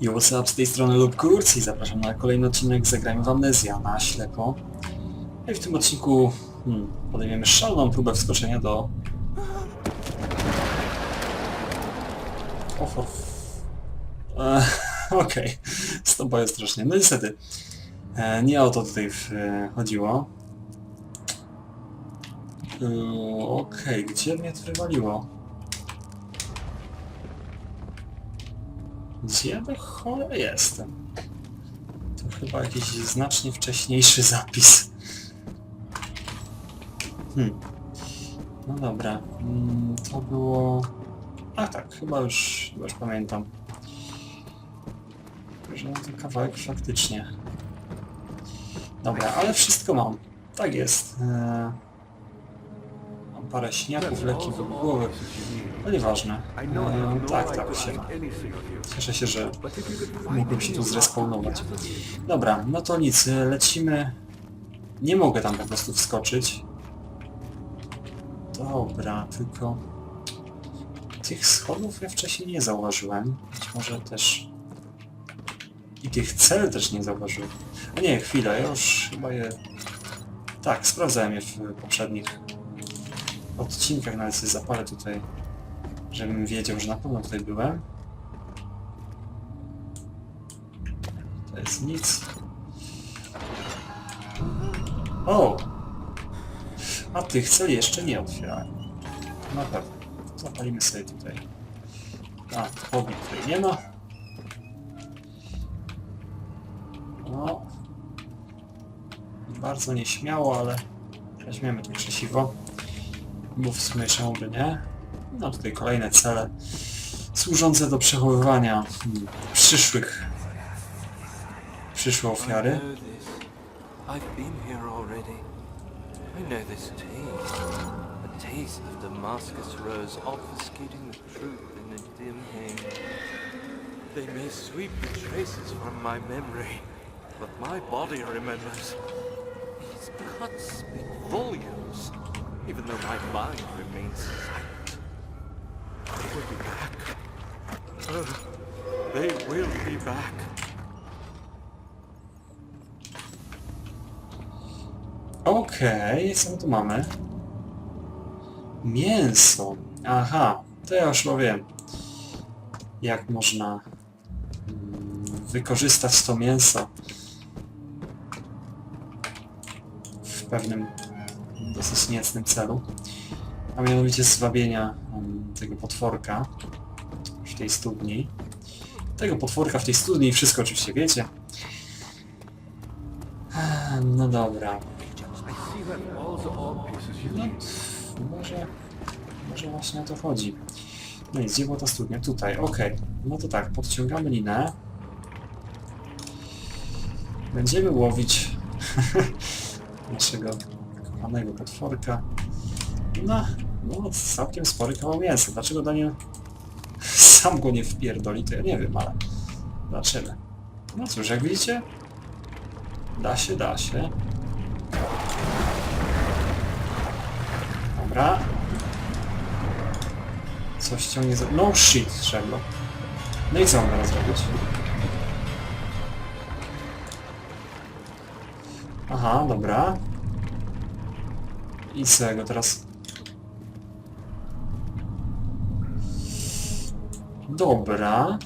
Yo, what's up, z tej strony Lub Kurz i zapraszam na kolejny odcinek Zagrajmy w Amnezja na ślepo. No I w tym odcinku hmm, podejmiemy szaloną próbę wskoczenia do... O, for... E, Okej, stąpają strasznie. No niestety, e, nie o to tutaj w, e, chodziło. E, Okej, gdzie mnie to wywaliło? Gdzie do jestem? To chyba jakiś znacznie wcześniejszy zapis. Hmm. No dobra. Mm, To było... A tak, chyba już, chyba już pamiętam. Że to kawałek faktycznie. Dobra, ale wszystko mam. Tak jest. Eee, parę śniaków, leki do głowy. No nieważne. Eee, tak, tak, się. Cieszę się, że mógłbym się tu zrespawnować. Dobra, no to nic, lecimy. Nie mogę tam po prostu wskoczyć. Dobra, tylko... Tych schodów ja wcześniej nie zauważyłem. Być może też... I tych cel też nie zauważyłem. A nie, chwila, ja już chyba je... Tak, sprawdzałem je w poprzednich odcinkach, nawet sobie zapalę tutaj, żebym wiedział, że na pewno tutaj byłem. To jest nic. O! A tych celi jeszcze nie otwierałem. Na pewno. Zapalimy sobie tutaj. A, chodni tutaj nie ma. No. Bardzo nieśmiało, ale weźmiemy to krzesiwo. Bo w sumie czemu by nie. No tutaj kolejne cele służące do przechowywania przyszłych przyszłe ofiary. They may sweep the traces from my memory, but my body remembers. These cuts speak volumes, even though my mind remains silent. They will be back. Oh, they will be back. Okej, co my tu mamy? Mięso. Aha, to ja już wiem. Jak można mm, wykorzystać to mięso w pewnym dosyć niecnym celu. A mianowicie zwabienia mm, tego potworka w tej studni. Tego potworka w tej studni i wszystko oczywiście wiecie. No dobra. No, może, może właśnie o to chodzi. No i gdzie była ta studnia? Tutaj, okej. No to tak, podciągamy linę. Będziemy łowić naszego kochanego potworka. No, no, całkiem spory kawał mięsa. Dlaczego Daniel sam go nie wpierdoli, to ja nie wiem, ale zobaczymy. No cóż, jak widzicie, da się, da się. Dobra. Coś ciągnie za... No shit, trzeba. No i co mam teraz zrobić? Aha, dobra. I co ja go teraz... Dobra.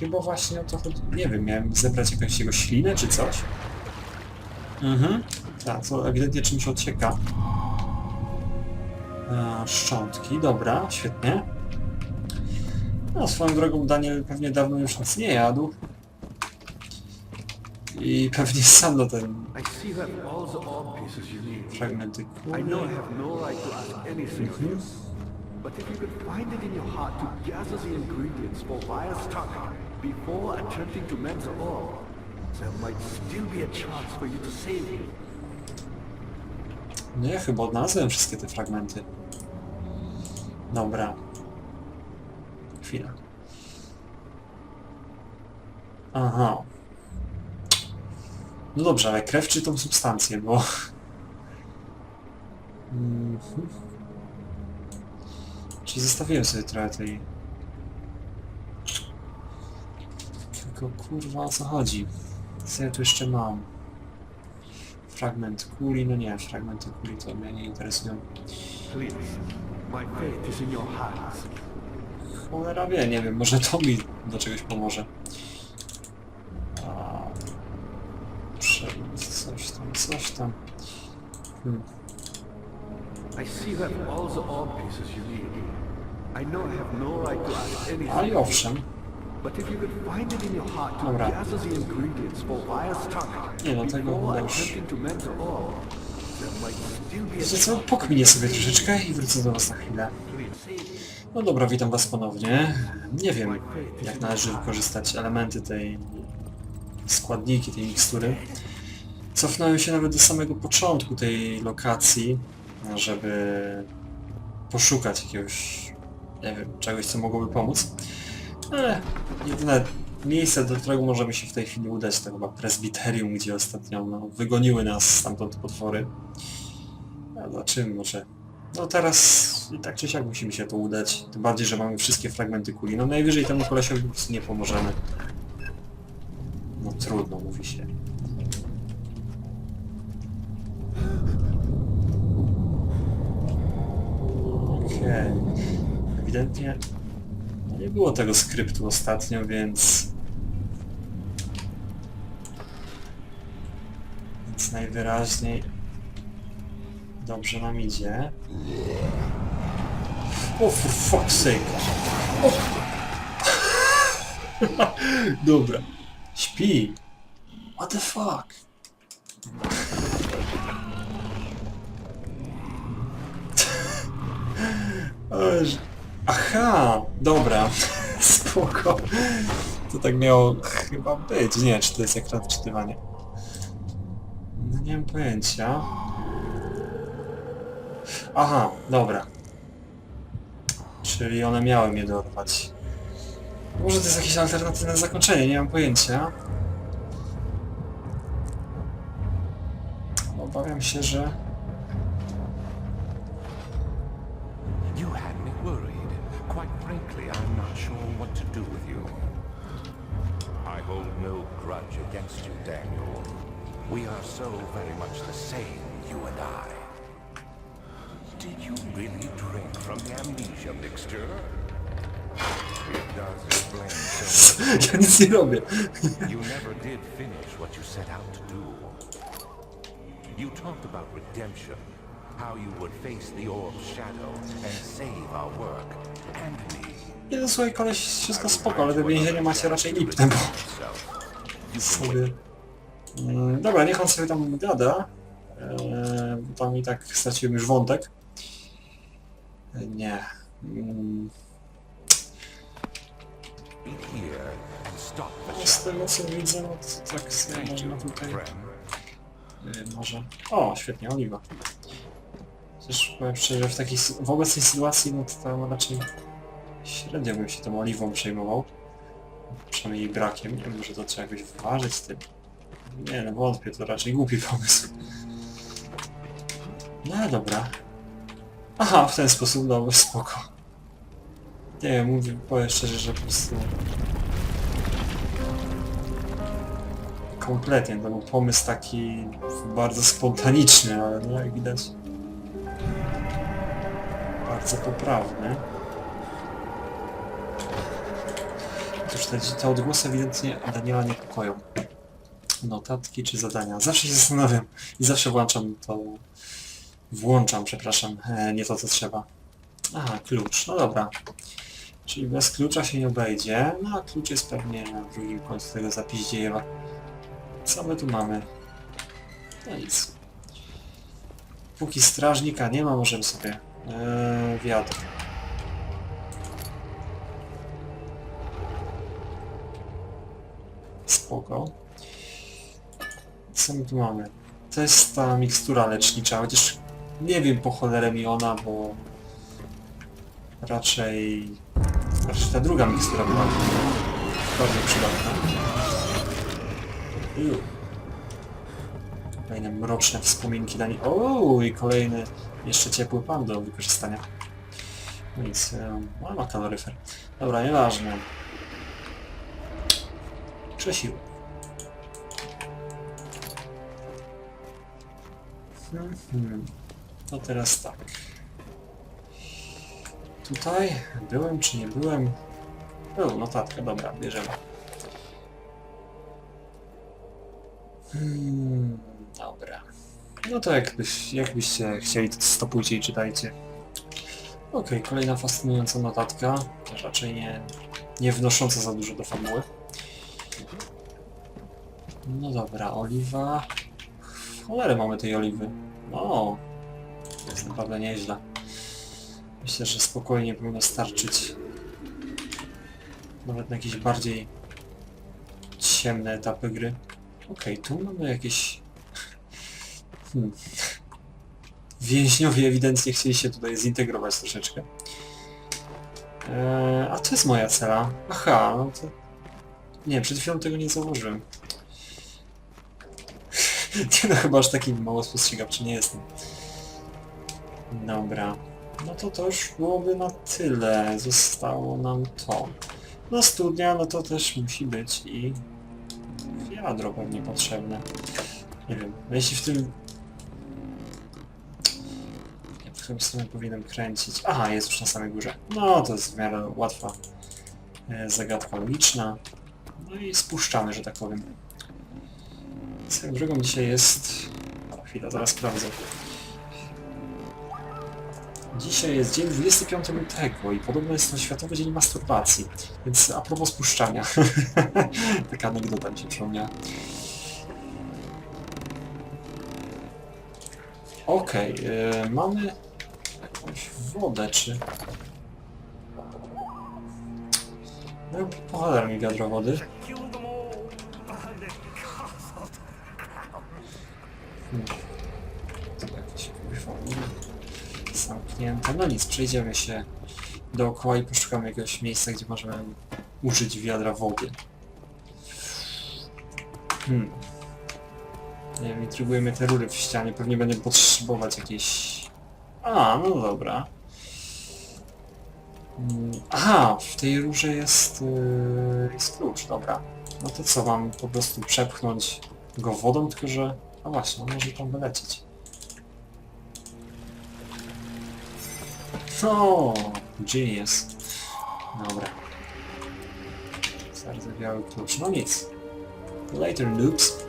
Chyba właśnie o to chodzi. Nie wiem, miałem zebrać jakąś jego ślinę czy coś? Mhm. Tak, co ewidentnie czymś odcieka. E, szczątki, dobra, świetnie. No, swoją drogą Daniel pewnie dawno już nic nie jadł. I pewnie sam do ten I see that all the orb pieces you need. fragmenty I kurde. know I have no right to ask anything of you, but if you could find it in your heart to gather the ingredients for Vire's tongue before attempting to mend the orb, there might still be a chance for you to save him. No ja chyba odnalazłem wszystkie te fragmenty. Dobra. Chwila. Aha. No dobrze, ale krew czy tą substancję, bo... Mhm. Czyli zostawiłem sobie trochę tej... Tylko kurwa o co chodzi? Co ja tu jeszcze mam? Fragment kuli, no nie, fragmenty kuli to mnie nie interesują. Cholera wie, nie wiem, może to mi do czegoś pomoże. A... Przewód, coś tam. Hmm. I see have all the orb pieces you need. I know I have no right to ask A i anything, owszem, but if you could find it in your heart to Dobra. gather the ingredients for Vire's tongue Nie, no tego before już- attempting to mend the orb, there might still be wiecie co, pokminię sobie troszeczkę i wrócę do was na chwilę. No dobra, witam was ponownie. Nie wiem, jak należy wykorzystać elementy tej składniki, tej mikstury. Cofnąłem się nawet do samego początku tej lokacji, żeby poszukać jakiegoś, nie wiem, czegoś, co mogłoby pomóc. Ale jedyne miejsce, do którego możemy się w tej chwili udać, to chyba presbiterium, gdzie ostatnio no, wygoniły nas stamtąd potwory. A zobaczymy może. No teraz i tak czy siak musimy się tu udać. Tym bardziej, że mamy wszystkie fragmenty kuli. No najwyżej temu kolesiowi po prostu nie pomożemy. No trudno, mówi się. Okej. Ewidentnie nie było tego skryptu ostatnio, więc... Więc najwyraźniej dobrze nam idzie. O, for fuck's sake. O. Dobra. Śpi. What the fuck? Aha, dobra. Spoko. To tak miało chyba być. Nie, czy to jest ekran wczytywania. No nie mam pojęcia. Aha, dobra. Czyli one miały mnie dorwać. Może to jest jakieś alternatywne zakończenie, nie mam pojęcia. Obawiam się, że... against you, Daniel. We are so very much the same, you and I. Did you really drink from the amnesia mixture? It does explain so much. ja nic nie robię. You never did finish what you set out to do. You talked about redemption, how you would face the orb's shadow and save our work and me. No słuchaj, koleś, wszystko spoko, ale te więzienie macie raczej lipne, bo sobie... Mm, Dobra, niech on sobie tam gada. Eee, bo tam i tak straciłem już wątek. E, Nie. No z tego co widzę, no to tak sobie można you, tutaj... Y, może... O, świetnie, oliwa. Chociaż powiem szczerze, w, takiej, w obecnej sytuacji, no to tam raczej średnio bym się tą oliwą przejmował. Przynajmniej jej brakiem. Nie wiem, może to trzeba jakoś wyważyć z tym. Nie no, wątpię, to raczej głupi pomysł. No ale dobra. Aha, w ten sposób, dobra, spoko. Nie wiem, mówię, powiem szczerze, że po prostu... Kompletnie, to był pomysł taki bardzo spontaniczny, ale no jak widać bardzo poprawny. Otóż te, te odgłosy ewidentnie Daniela niepokoją. Notatki czy zadania? Zawsze się zastanawiam i zawsze włączam to... Włączam, przepraszam, e, nie to co trzeba. Aha, klucz, no dobra. Czyli bez klucza się nie obejdzie, no a klucz jest pewnie na drugim końcu tego zapiździejewa. Co my tu mamy? No nic. Póki strażnika nie ma, możemy sobie yy, wiatr. Co my tu mamy? To jest ta mikstura lecznicza, chociaż nie wiem po cholerę mi ona, bo raczej, raczej ta druga mikstura była bardziej przydatna. Kolejne mroczne wspominki Dani. O, i kolejny jeszcze ciepły pan do wykorzystania. No nic, e, no, ma kaloryfer. Dobra, nieważne. Krzesił. Mhm. To teraz tak. Tutaj byłem czy nie byłem? Był, notatka, dobra, bierzemy. Hmm, dobra. No to jakbyś, jakbyście chcieli, to stopujcie i czytajcie. Okej, kolejna fascynująca notatka, raczej nie, nie wnosząca za dużo do fabuły. No dobra, oliwa. Cholerę mamy tej oliwy. O, jest naprawdę nieźle. Myślę, że spokojnie powinno starczyć. Nawet na jakieś bardziej ciemne etapy gry. Okej, tu mamy jakieś... Hmm. Więźniowie ewidentnie chcieli się tutaj zintegrować troszeczkę. Eee, a to jest moja cela. Aha, no to... Nie, przed chwilą tego nie zauważyłem. nie no, chyba aż taki mało spostrzegawczy nie jestem. Dobra. No to to już byłoby na tyle. Zostało nam to. No studnia, no to też musi być i wiadro pewnie potrzebne. Nie wiem, no jeśli w tym... Nie, w którą stronę powinienem kręcić. Aha, jest już na samej górze. No, to jest w miarę łatwa e, zagadka logiczna. No i spuszczamy, że tak powiem. Swoją drogą dzisiaj jest... Chwila, zaraz sprawdzę. Dzisiaj jest dzień 25 lutego i podobno jest to Światowy Dzień Masturbacji. Więc a propos spuszczania. Taka anegdota mi się przypomniała. Okej, yy, mamy jakąś wodę, czy... No, pochodzę mi wiadro wody. Hmm. To jakieś kuźwa, zamknięte. No nic, przejdziemy się dookoła i poszukamy jakiegoś miejsca, gdzie możemy użyć wiadra wody. Hmm. Nie wiem, intryguje mnie te rury w ścianie, pewnie będę potrzebować jakiejś... A, no dobra. Mm, Aha, w tej rurze jest, yy, jest klucz, dobra. No to co, mam po prostu przepchnąć go wodą, tylko że... No właśnie, może tam wylecieć. No, genius. Dobra. Zardzewiały klucz. No nic. Later, noobs.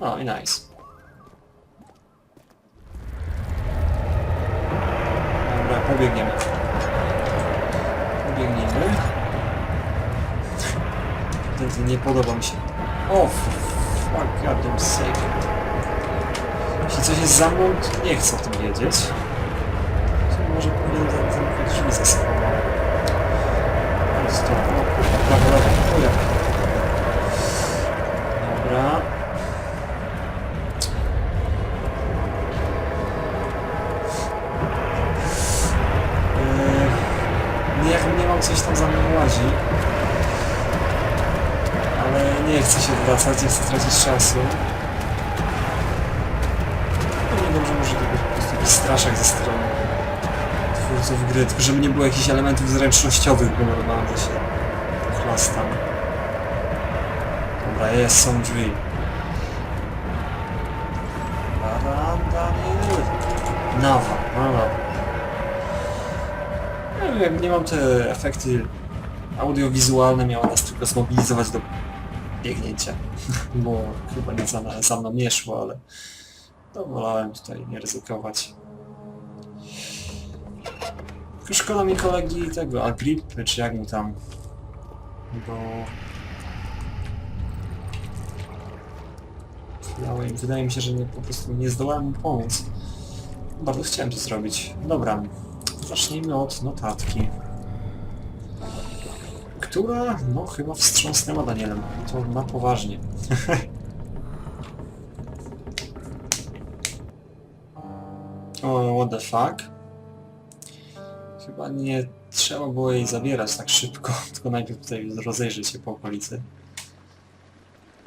O, i nice. Dobra, pobiegniemy. To, to nie podoba mi się. O, fuck, goddamn sake. Jeśli coś jest za mną, to nie chcę o tym wiedzieć. Może powinien ten- zamykać drzwi za sobą. Czasu. No dobrze może to być po prostu ze strony twórców gry, tylko żeby nie było jakichś elementów zręcznościowych, bo normalnie się chlastam. Dobra, jest, są drzwi. Nawa, no dobra. Nie wiem, nie mam te efekty audiowizualne, miały nas tylko zmobilizować do biegnięcia, bo chyba nic za, za mną nie szło, ale to wolałem tutaj nie ryzykować. Szkoda mi kolegi tego, Agripy, czy jak mu tam, bo... Wydaje, wydaje mi się, że nie, po prostu nie zdołałem mu pomóc. Bardzo chciałem to zrobić. Dobra, zacznijmy od notatki. Która, no chyba wstrząsnęła Danielem. To na poważnie. O, what the fuck? Chyba nie trzeba było jej zabierać tak szybko, tylko najpierw tutaj rozejrzeć się po okolicy.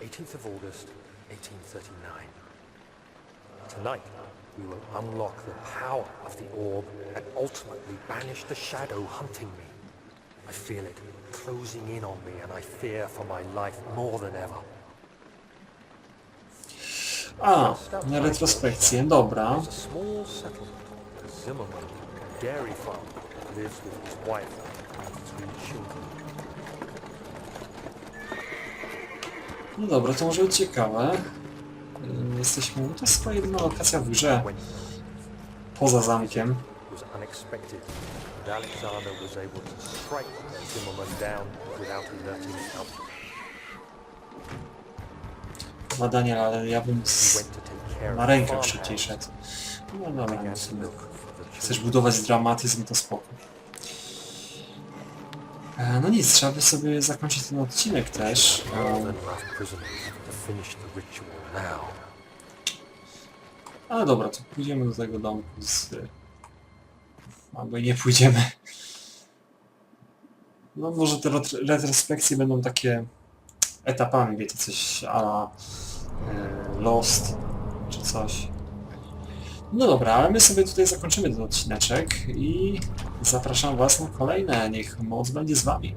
18th of August, 1839. Tonight, we will unlock the power of the orb and ultimately banish the shadow hunting me. I feel it closing in on me and I fear for my life more than ever. A, na retrospekcję, dobra. There's a small settlement, Zimmerman, a dairy farm, lives with his wife and three children. No dobra, to może być ciekawe. Ym, Jesteśmy, no to jest chyba jedyna lokacja w grze, When poza zamkiem. was unexpected, and Alexander was able to strike Zimmerman down without alerting. Chyba Daniel, ale ja bym He z... went to take care na rękę szybciej farmhouse szedł. No dobra, no sobie. look for the Chcesz children. budować dramatyzm, to spoko. E, No nic, trzeba by sobie zakończyć ten odcinek też. More than enough prisoners to finish the ritual now. Ale dobra, to pójdziemy do tego domku z... Albo i nie pójdziemy. No może te retro- retrospekcje będą takie etapami, wiecie, coś a la, e, Lost czy coś. No dobra, ale my sobie tutaj zakończymy ten odcineczek i zapraszam Was na kolejne. Niech moc będzie z Wami.